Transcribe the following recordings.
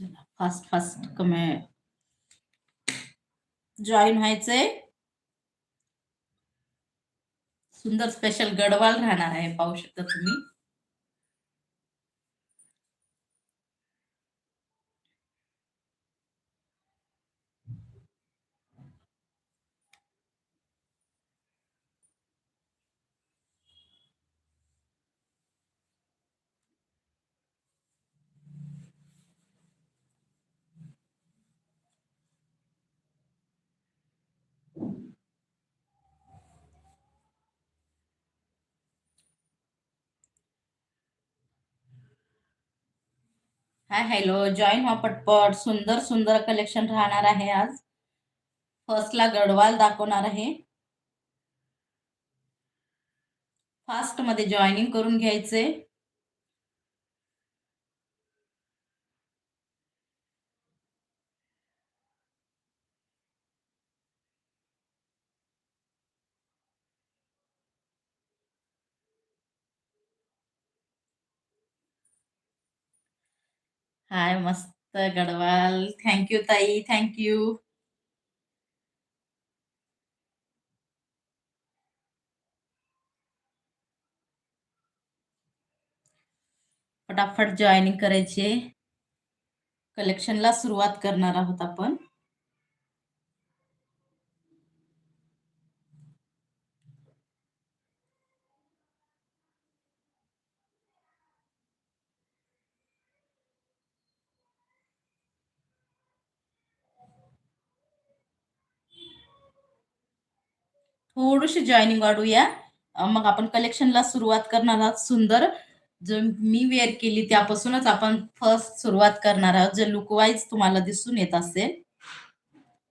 चला fast fast कमे. Join व्हायचंय. सुंदर स्पेशल गडवाल राहणार आहे पाहू शकता तुम्ही. हा हॅलो जॉईन हा पटपट सुंदर सुंदर कलेक्शन राहणार आहे आज. फर्स्टला गडवाल दाखवणार आहे. फास्टमध्ये जॉईनिंग करून घ्यायचे. हाय मस्त गडवाल. थँक्यू ताई. थँक्यू फटाफट जॉईनिंग करायचे कलेक्शनला सुरुवात करणार आहोत आपण. थोडीशी जॉईनिंग वाढूया. मग आपण कलेक्शनला सुरुवात करणार आहोत. सुंदर. जो मी वेअर केली त्यापासूनच आपण फर्स्ट सुरुवात करणार आहोत. जे लुक वाईज तुम्हाला दिसून येत असेल.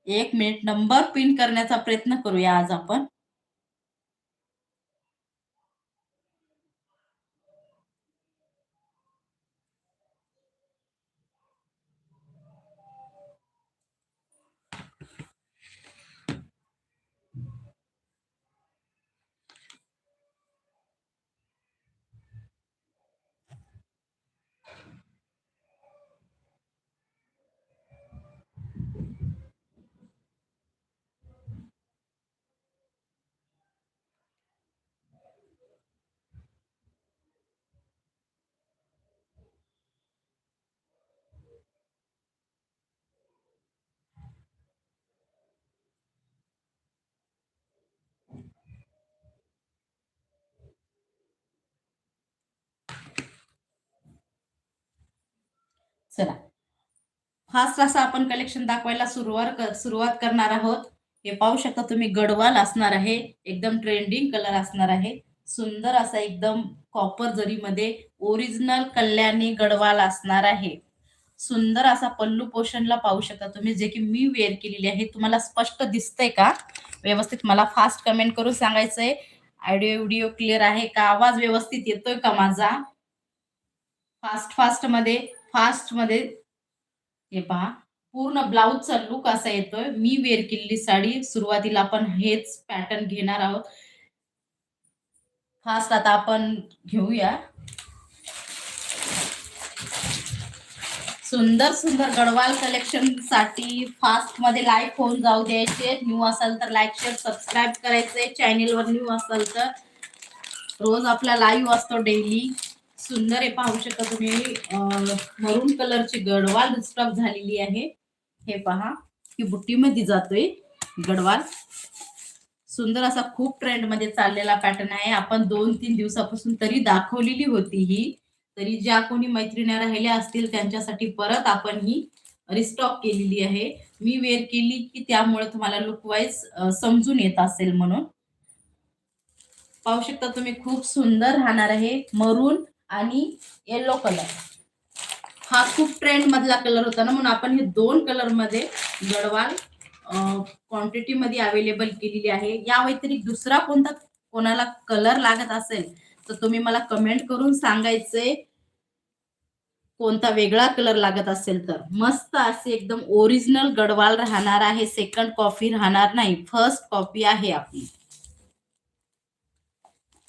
एक मिनिट नंबर पिन करण्याचा प्रयत्न करूया आज आपण. चला. फास्ट असं आपण कलेक्शन दाखवायला सुरुवात सुरुवात करणार आहोत. हे पाहू शकता तुम्ही गडवाल असणार आहे एकदम ट्रेंडिंग कलर असणार आहे. सुंदर असा एकदम कॉपर जरीमध्ये ओरिजिनल कल्याणी गडवाल असणार आहे. सुंदर असा पल्लू पोषणला पाहू शकता तुम्ही जे की मी वेअर केलेली आहे. तुम्हाला स्पष्ट दिसतंय का? व्यवस्थित मला फास्ट कमेंट करून सांगायचंय. ऑडिओ व्हिडिओ क्लिअर आहे का? आवाज व्यवस्थित येतोय का माझा? फास्ट फास्टमध्ये. फास्टमध्ये हे पहा. पूर्ण ब्लाऊजचा लुक असा येतोय. मी वेअर केलेली साडी. सुरुवातीला आपण हेच पॅटर्न घेणार आहोत. फास्ट आता आपण घेऊया. सुंदर सुंदर गडवाल कलेक्शनसाठी फास्टमध्ये लाईक होऊन जाऊ द्यायचे. न्यू असाल तर लाईक शेअर सबस्क्राईब करायचे चॅनेलवर न्यू असाल तर रोज आपला लाईव्ह असतो डेली सुंदर आहे पाहू शकता तुम्ही. मरून कलरची गडवाल स्टॉक झालेली आहे. हे पहा ही बुट्टीमध्ये जातोय गडवाल. सुंदर असा खूप ट्रेंडमध्ये चाललेला पॅटर्न आहे. आपण दोन तीन दिवसापासून तरी दाखवलेली होती ही. तरी ज्या कोणी मैत्रिणी राहिल्या असतील त्यांच्यासाठी परत आपण ही रिस्टॉक केलेली आहे. मी वेअर केली की त्यामुळे तुम्हाला लुकवाईज समजून येत असेल म्हणून. पाहू शकता तुम्ही खूप सुंदर राहणार आहे. मरून आणि येलो कलर हा खूप ट्रेंड मधला कलर होता ना म्हणून आपण हे दोन कलरमध्ये गडवाल क्वांटिटी मध्ये अवेलेबल केलेली आहे. या व्यतिरिक्त दुसरा कोणता कोणाला कलर लागत असेल तर तुम्ही मला कमेंट करून सांगायचे कोणता वेगळा कलर लागत असेल तर. मस्त असे एकदम ओरिजिनल गडवाल राहणार आहे सेकंड कॉफी राहणार नाही फर्स्ट कॉफी आहे आपली.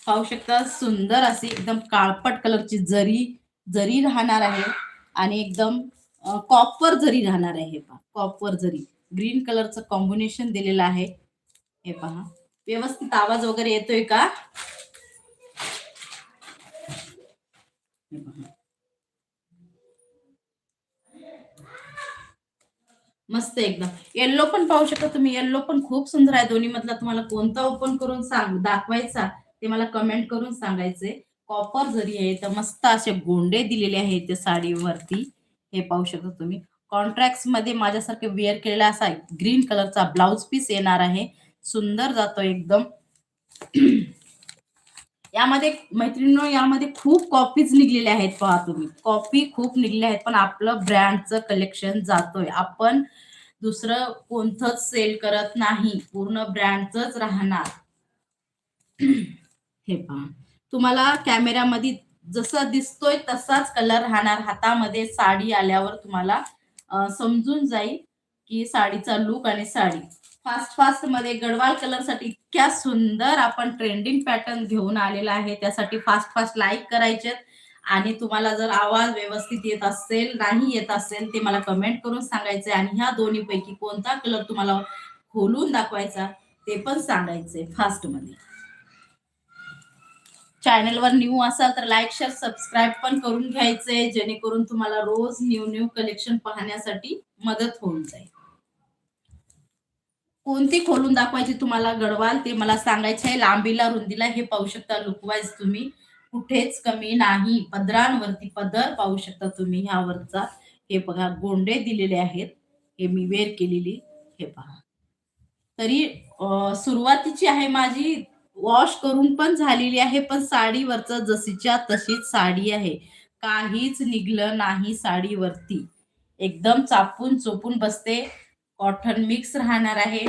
पाहू शकता. सुंदर अशी एकदम काळपट कलरची जरी जरी राहणार आहे आणि एकदम कॉपर जरी राहणार आहे हे पहा. कॉपर जरी. ग्रीन कलरचं कॉम्बिनेशन दिलेलं आहे. हे पहा. व्यवस्थित आवाज वगैरे येतोय का? हे पहा. मस्त एकदम. येल्लो पण पाहू शकता तुम्ही. येल्लो पण खूप सुंदर आहे. दोन्ही मधला तुम्हाला कोणता ओपन करून सांग दाखवायचा. ते मला कमेंट करून सांगायचे कॉपर जरी आहे तर मस्त असे गोंडे दिलेले आहेत त्या साडीवरती. हे पाहू शकता तुम्ही. कॉन्ट्रॅक्टमध्ये माझ्यासारखे वेअर केलेला असा ग्रीन कलरचा ब्लाउज पीस येणार आहे. सुंदर जातो एकदम. यामध्ये मैत्रिणींनो यामध्ये खूप कॉपीज निघलेल्या आहेत पहा तुम्ही. कॉपी खूप निघलेल्या आहेत पण आपलं ब्रँडचं कलेक्शन जातोय. आपण दुसरं कोणतंच सेल करत नाही. पूर्ण ब्रँडच राहणार. हे पहा. तुम्हाला कॅमेऱ्यामध्ये जसं दिसतोय तसाच कलर राहणार. हातामध्ये साडी आल्यावर तुम्हाला समजून जाईल की साडीचा लुक आणि साडी. फास्ट फास्टमध्ये गडवाल कलरसाठी इतक्या सुंदर आपण ट्रेंडिंग पॅटर्न घेऊन आलेला आहे. त्यासाठी फास्ट फास्ट लाईक करायचे आणि तुम्हाला जर आवाज व्यवस्थित येत असेल नाही येत असेल ते मला कमेंट करून सांगायचे आणि ह्या दोन्ही पैकी कोणता कलर तुम्हाला खोलून दाखवायचा ते पण सांगायचे फास्टमध्ये. चॅनलवर न्यू असाल तर लाईक शेअर सबस्क्राईब पण करून घ्यायचे जेणेकरून तुम्हाला रोज न्यू न्यू कलेक्शन पाहण्यासाठी मदत होऊन जाईल. कोणती खोलून दाखवायची तुम्हाला गडवाल? ते मला सांगायचे आहे लांबीला रुंदीला हे पाहू शकता लुकवाईज तुम्ही. कुठेच कमी नाही पदरांवरती पदर पाहू शकता तुम्ही ह्यावरचा. हे बघा गोंडे दिलेले आहेत. हे मी वेअर केलेली हे पहा. तरी सुरुवातीची आहे माझी वॉश करून पण झालेली आहे पण साडीवरच जशीच्या तशीच साडी आहे. काहीच निघलं नाही साडीवरती. एकदम चापून चोपून बसते. कॉटन मिक्स राहणार आहे.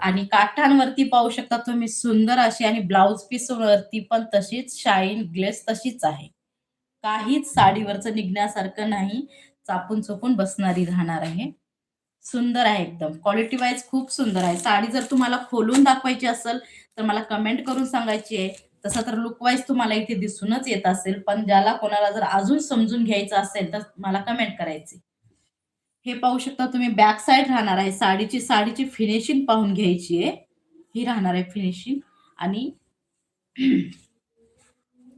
आणि काठांवरती पाहू शकता तुम्ही सुंदर अशी आणि ब्लाउज पीस वरती पण तशीच शाईन ग्लेस तशीच आहे. काहीच साडीवरचं निघण्यासारखं नाही. चापून चोपून बसणारी राहणार आहे. सुंदर आहे एकदम. क्वालिटी वाईज खूप सुंदर आहे. साडी जर तुम्हाला खोलून दाखवायची असेल तर मला कमेंट करून सांगायची आहे. तसं तर लुक वाईज तुम्हाला इथे दिसूनच येत असेल पण ज्याला कोणाला जर अजून समजून घ्यायचं असेल तर मला कमेंट करायची. हे पाहू शकता तुम्ही बॅक साईड राहणार आहे. साडीची साडीची फिनिशिंग पाहून घ्यायची आहे. ही राहणार आहे फिनिशिंग आणि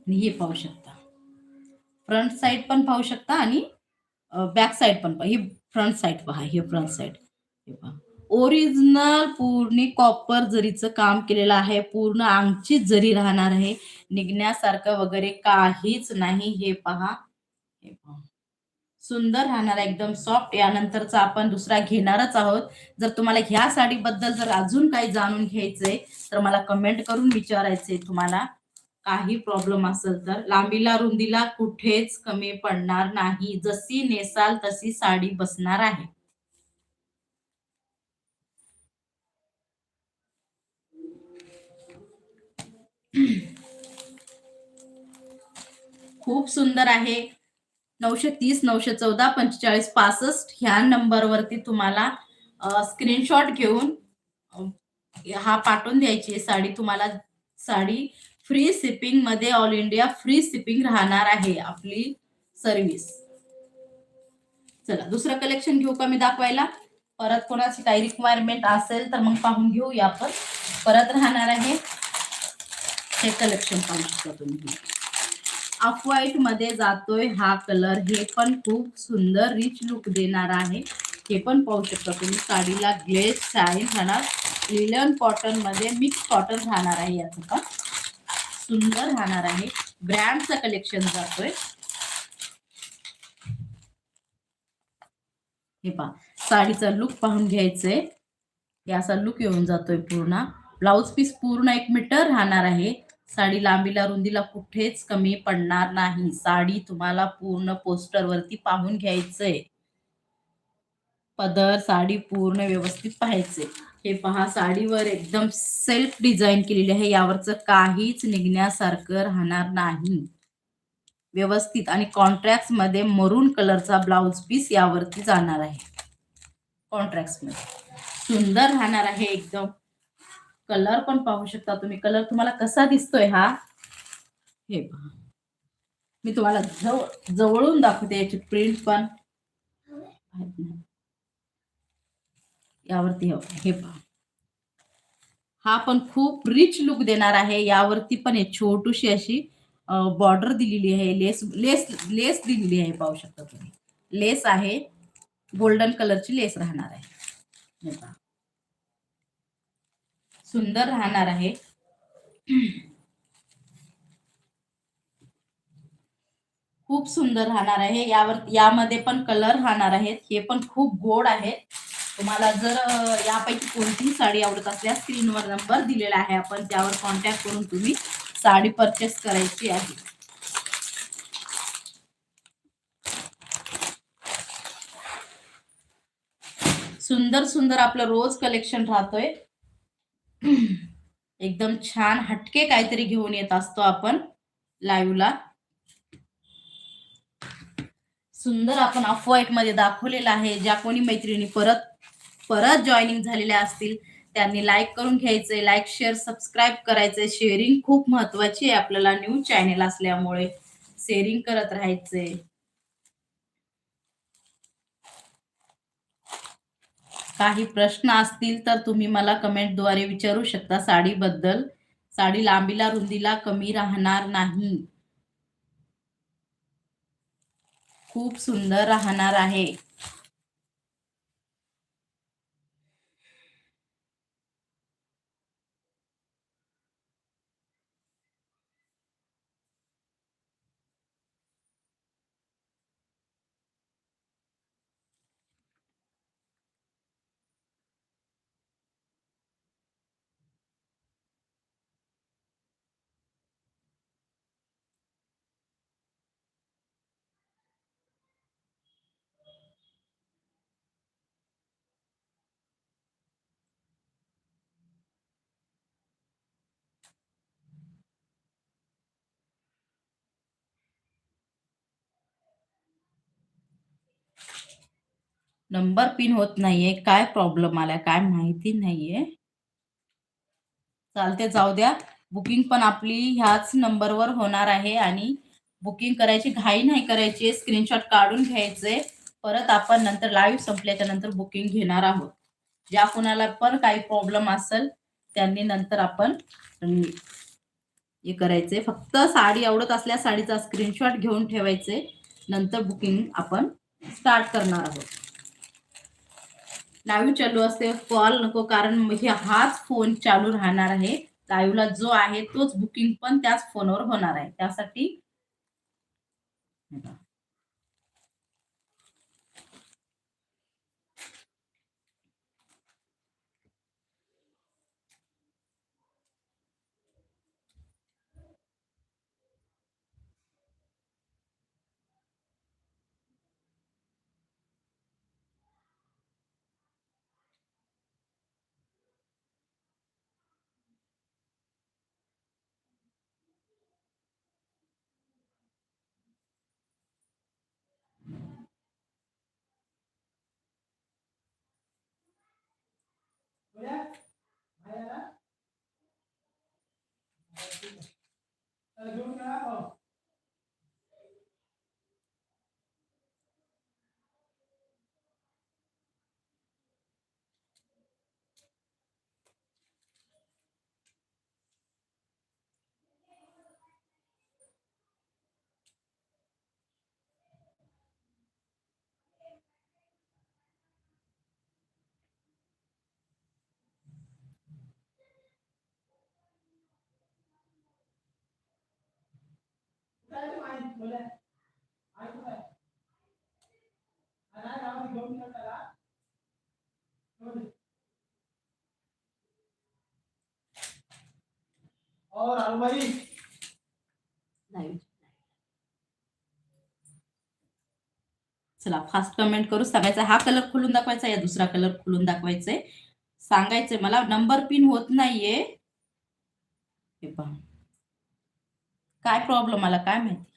हे पाहू शकता. फ्रंट साइड पण पाहू शकता आणि बॅक साईड पण ही फ्रंट साइड पहा हे फ्रंट साइड हे पहा. ओरिजिनल पूर्ण कॉपर जरीचं काम केलेलं आहे पूर्ण आमची जरी राहणार आहे निघण्यासारखं वगैरे काहीच नाही हे पहा. हे पहा. सुंदर राहणार आहे एकदम सॉफ्ट यानंतरचा आपण दुसरा घेणारच आहोत. जर तुम्हाला ह्या साडीबद्दल जर अजून काही जाणून घ्यायचंय तर मला कमेंट करून विचारायचंय तुम्हाला. काही प्रॉब्लेम असेल तर. लांबीला रुंदीला कुठेच कमी पडणार नाही. जशी नेसाल तशी साडी बसणार आहे. खूप सुंदर आहे. नऊशे तीस नऊशे चौदा पंचेचाळीस पासष्ट ह्या नंबरवरती तुम्हाला स्क्रीनशॉट घेऊन हा पाठवून द्यायची साडी. तुम्हाला साडी फ्री शिपिंगमध्ये ऑल इंडिया फ्री शिपिंग राहणार आहे आपली सर्व्हिस चला दुसरं कलेक्शन घेऊ का मी दाखवायला? परत कोणाची काही रिक्वायरमेंट असेल तर मग पाहून घेऊया आपण. परत राहणार आहे हे कलेक्शन पाहू शकता तुम्ही. ऑफ व्हाईटमध्ये जातोय हा कलर हे पण खूप सुंदर रिच लुक देणार आहे. हे पण पाहू शकता तुम्ही. साडीला ग्लेस शाईन राहणार. लिलन कॉटनमध्ये मिक्स कॉटन राहणार आहे याचं पण. सुंदर राहणार आहे. ब्रँडचं कलेक्शन जातोय. हे पहा साडीचा लुक पाहून घ्यायचंय. हे असा लुक येऊन जातोय पूर्ण. ब्लाउज पीस पूर्ण एक मीटर राहणार आहे. साडी लांबीला रुंदीला कुठेच कमी पडणार नाही. साडी तुम्हाला पूर्ण पोस्टर वरती पाहून घ्यायचंय. पदर साडी पूर्ण व्यवस्थित पाहायचे. हे पहा साडीवर एकदम सेल्फ डिझाईन केलेली आहे. यावरचं काहीच निघण्यासारखं राहणार नाही. व्यवस्थित आणि कॉन्ट्रॅक्टमध्ये मरून कलरचा ब्लाउज पीस यावरती जाणार आहे. कॉन्ट्रॅक्टमध्ये. सुंदर राहणार आहे एकदम. कलर पण पाहू शकता तुम्ही. कलर तुम्हाला कसा दिसतोय हा? हे पहा. मी तुम्हाला जवळ जवळून दाखवते याची प्रिंट पण. यावरती हे पहा. हा पण खूप रिच लुक देणार आहे. यावरती पण एक छोटीशी अशी बॉर्डर दिलेली आहे. लेस लेस लेस दिलेली आहे पाहू शकता तुम्ही. लेस आहे. गोल्डन कलरची लेस राहणार आहे. सुंदर राहणार आहे. खूप सुंदर राहणार आहे. यावर यामध्ये पण कलर राहणार आहेत. हे पण खूप गोड आहेत. तुम्हाला जर यापैकी कोणतीही साडी आवडत असल्यास स्क्रीनवर नंबर दिलेला आहे. आपण त्यावर कॉन्टॅक्ट करून तुम्ही साडी परचेस करायची आहे. सुंदर सुंदर आपलं रोज कलेक्शन राहतोय. एकदम छान हटके काहीतरी घेऊन येत असतो आपण लाईव्हला सुंदर आपण अफ व्हाईटमध्ये दाखवलेला आहे. ज्या कोणी मैत्रिणी परत परत जॉईनिंग झालेल्या असतील त्यांनी लाईक करून घ्यायचंय लाईक शेअर सबस्क्राईब करायचंय. शेअरिंग खूप महत्वाची आहे आपल्याला न्यू चॅनेल असल्यामुळे. शेअरिंग करत राहायचंय. काही प्रश्न असतील तर तुम्ही मला कमेंटद्वारे विचारू शकता साडीबद्दल. साडी लांबीला रुंदीला कमी राहणार नाही. खूप सुंदर राहणार आहे. नंबर पिन होत नाहीये काय प्रॉब्लेम आलाय काय माहिती नाहीये. चालते जाऊ द्या. बुकिंग पण आपली ह्याच नंबरवर होणार आहे आणि बुकिंग करायची घाई नाही करायची स्क्रीनशॉट काढून घ्यायचे. परत आपण नंतर लाईव्ह संपल्याच्या नंतर बुकिंग घेणार आहोत. ज्या कुणाला पण काही प्रॉब्लेम असेल त्यांनी नंतर आपण हे करायचे. फक्त साडी आवडत असल्या साडीचा स्क्रीनशॉट घेऊन ठेवायचे. नंतर बुकिंग आपण स्टार्ट करणार आहोत. लाईव्ह चालू असते. कॉल नको कारण हे हाच फोन चालू राहणार आहे. लाईव्हला जो आहे तोच बुकिंग पण त्याच फोनवर होणार आहे. त्यासाठी हे बघा. और अलमारी चला फास्ट कमेंट करू. सांगायचा हा कलर खोलून दाखवायचा या दुसरा कलर खोलून दाखवायचंय. सांगायचंय मला नंबर पिन होत नाहीये. हे पहा. काय प्रॉब्लेम मला काय माहिती?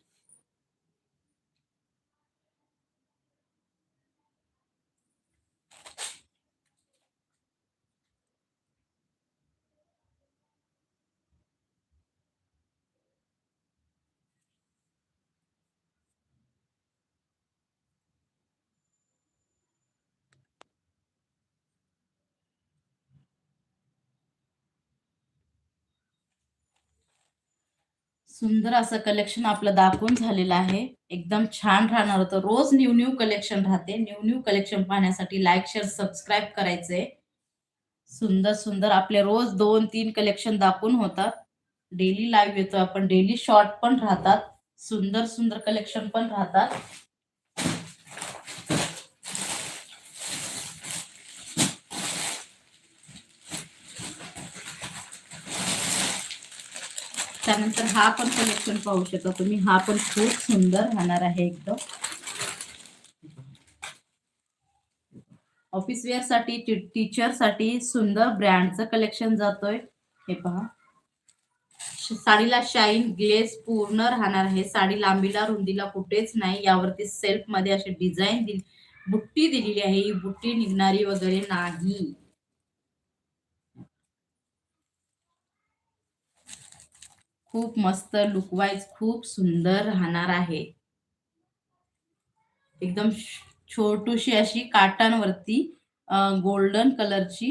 सुंदर असं कलेक्शन आपलं दाखवून झालेलं आहे. एकदम छान राहणार होतं. रोज न्यू न्यू कलेक्शन राहते. न्यू न्यू कलेक्शन पाहण्यासाठी लाईक शेअर सबस्क्राईब करायचंय. सुंदर सुंदर आपले रोज दोन तीन कलेक्शन दाखवून होतात. डेली लाईव्ह येतो आपण. डेली शॉर्ट पण राहतात. सुंदर सुंदर कलेक्शन पण राहतात. हा पण कलेक्शन पाहू शकता तुम्ही. हा पण खूप सुंदर राहणार आहे एकदम. ऑफिस वेअरसाठी टीचरसाठी सुंदर ब्रँडचं कलेक्शन जातोय. हे पहा. साडीला शाईन ग्लेज पूर्ण राहणार आहे. साडी लांबीला रुंदीला कुठेच नाही. यावरती सेल्फमध्ये अशी डिझाईन दिली बुट्टी दिलेली आहे. ही बुट्टी निघणारी वगैरे नाही. खूप मस्त लुकवाईज खूप सुंदर राहणार आहे. एकदम छोटूशी अशी काटांवरती गोल्डन कलरची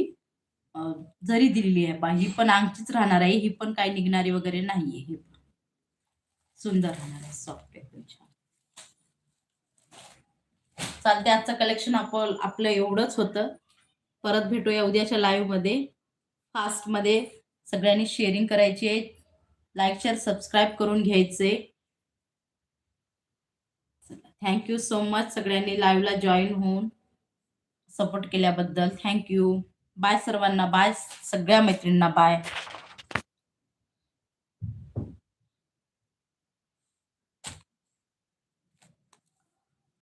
जरी दिलेली आहे पा ही पण आमचीच राहणार आहे. ही पण काही निघणारी वगैरे नाहीये हे पण. सुंदर राहणार आहे सॉफ्ट एकदम छान. चालते आजचं कलेक्शन आपण आपलं एवढंच होतं. परत भेटूया उद्याच्या लाईव्हमध्ये. फास्टमध्ये सगळ्यांनी शेअरिंग करायची आहे. लाईक शेअर सबस्क्राईब करून घ्यायचे. थँक्यू सो मच सगळ्यांनी लाईव्हला जॉईन होऊन सपोर्ट केल्याबद्दल. थँक्यू बाय सर्वांना. बाय सगळ्या मैत्रिणींना. बाय